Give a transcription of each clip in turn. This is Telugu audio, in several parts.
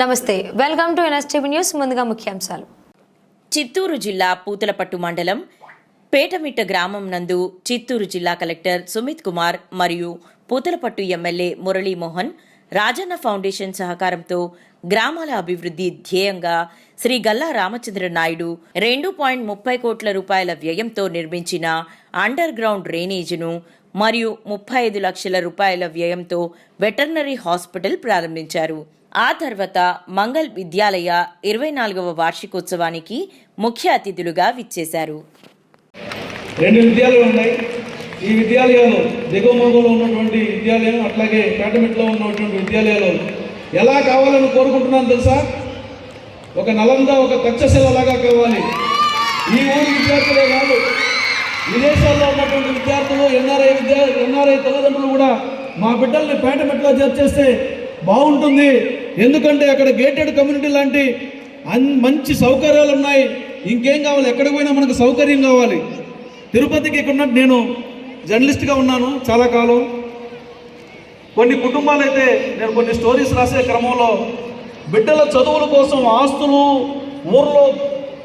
నమస్తే వెల్కమ్ టు ఎన్ఎస్టీవీ న్యూస్ ముందుగా ముఖ్యాంశాలు. చిత్తూరు జిల్లా పూతలపట్టు మండలం పేటమిట్ట గ్రామం నందు చిత్తూరు జిల్లా కలెక్టర్ సుమిత్ కుమార్ మరియు పూతలపట్టు ఎమ్మెల్యే మురళీమోహన్ రాజన్న ఫౌండేషన్ సహకారంతో గ్రామాల అభివృద్ధి ధ్యేయంగా శ్రీ గల్లా రామచంద్ర నాయుడు రెండు పాయింట్ ముప్పై కోట్ల రూపాయల వ్యయంతో నిర్మించిన అండర్ గ్రౌండ్ డ్రైనేజీను మరియు ముప్పై ఐదు లక్షల రూపాయల వ్యయంతో వెటర్నరీ హాస్పిటల్ ప్రారంభించారు. ఆ తర్వాత మంగళ్ విద్యాలయ ఇరవై నాలుగవ వార్షికోత్సవానికి ముఖ్య అతిథులుగా విచ్చేశారు. రెండు విద్యాలయాలు ఉన్నాయి. ఈ విద్యాలయాలు దిగువమోగంలో ఉన్నటువంటి విద్యాలయం అట్లాగే పేటమిట్లో ఉన్నటువంటి విద్యాలయాలు. ఎలా కావాలని కోరుకుంటున్నాను తెలుసా? ఒక నలంద ఒక తక్షశిల లాగా కావాలి. ఈ ఊరి విద్యార్థులే కాదు. విదేశాల్లో ఉన్నటువంటి విద్యార్థులు ఎన్ఆర్ఐ విద్యా ఎన్ఆర్ఐ తల్లిదండ్రులు కూడా మా బిడ్డల్ని పేటమిట్లో చేర్చేస్తే బాగుంటుంది. ఎందుకంటే అక్కడ గేటెడ్ కమ్యూనిటీ లాంటి అన్ మంచి సౌకర్యాలు ఉన్నాయి. ఇంకేం కావాలి? ఎక్కడికి పోయినా మనకు సౌకర్యం కావాలి. తిరుపతికి ఇక్కడ నేను జర్నలిస్ట్గా ఉన్నాను చాలా కాలం. కొన్ని కుటుంబాలు అయితే నేను కొన్ని స్టోరీస్ రాసే క్రమంలో బిడ్డల చదువుల కోసం ఆస్తులు ఊర్లో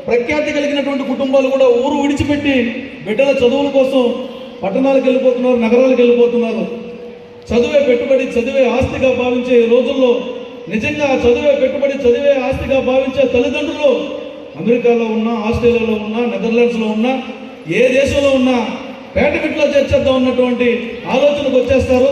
ప్రఖ్యాతి కలిగినటువంటి కుటుంబాలు కూడా ఊరు విడిచిపెట్టి బిడ్డల చదువుల కోసం పట్టణాలకు వెళ్ళిపోతున్నారు నగరాలకు వెళ్ళిపోతున్నారు. చదువే పెట్టుబడి చదివే ఆస్తిగా భావించే ఈ రోజుల్లో నిజంగా చదివే పెట్టుబడి చదివే ఆస్తిగా భావించే తల్లిదండ్రులు అమెరికాలో ఉన్నా ఆస్ట్రేలియాలో ఉన్నా నెదర్లాండ్స్లో ఉన్నా ఏ దేశంలో ఉన్నా పేటమిట్లో చేర్చేద్దాం ఉన్నటువంటి ఆలోచనకు వచ్చేస్తారు.